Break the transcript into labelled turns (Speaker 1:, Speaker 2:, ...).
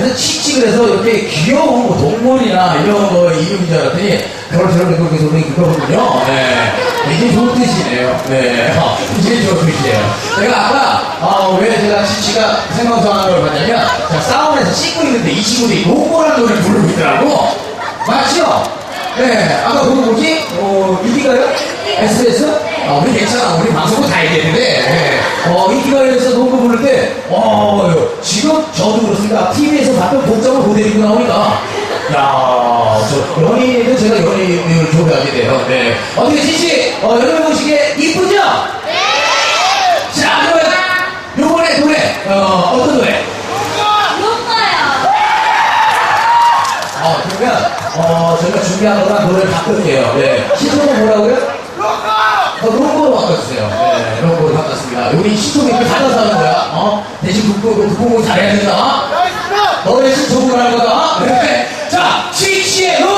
Speaker 1: 그래서 칙칙을 해서 이렇게 귀여운 뭐 동물이나 이런 거 이름인 줄 알았더니 그걸 저렇게 그렇게 소리 그거군요. 네. 이게 좋은 뜻이네요. 네. 어, 이게 좋은 뜻이에요. 제가 아까, 어, 왜 제가 치치가 생방송하는 걸 봤냐면, 제가 싸움에서 씻고 있는데 이 친구들이 노고라는 노래를 부르고 있더라고. 맞죠? 네. 아까 그거 뭐지? 어, 인기가요? SBS? 어, 우리 괜찮아. 우리 방송은 다 얘기했는데, 네. 어, 인기가요에서 농구 부를 때, 어, 저도 그렇습니다. TV에서 봤던 복장을 그대로 입고 나오니까, 야, 저 연예인은 제가 연예인을 좋아하게 돼요. 네. 어떻게 지씨, 어, 여러분 보시기에 이쁘죠? 네! 자, 그러면 요번에 노래, 어, 어떤 노래? 어, 그러면, 어, 저희가 준비한 거랑 노래를 바꿀게요. 네. 신청은 뭐라고요? 어, 롱보로 바꿔주세요. 네, 롱보로 바꿨습니다. 우리 이렇게 받아서 하는 거야. 어? 대신 국보, 국보공 잘해야 된다. 너의 신청을 할 거다. 네. 자, 치치의 롱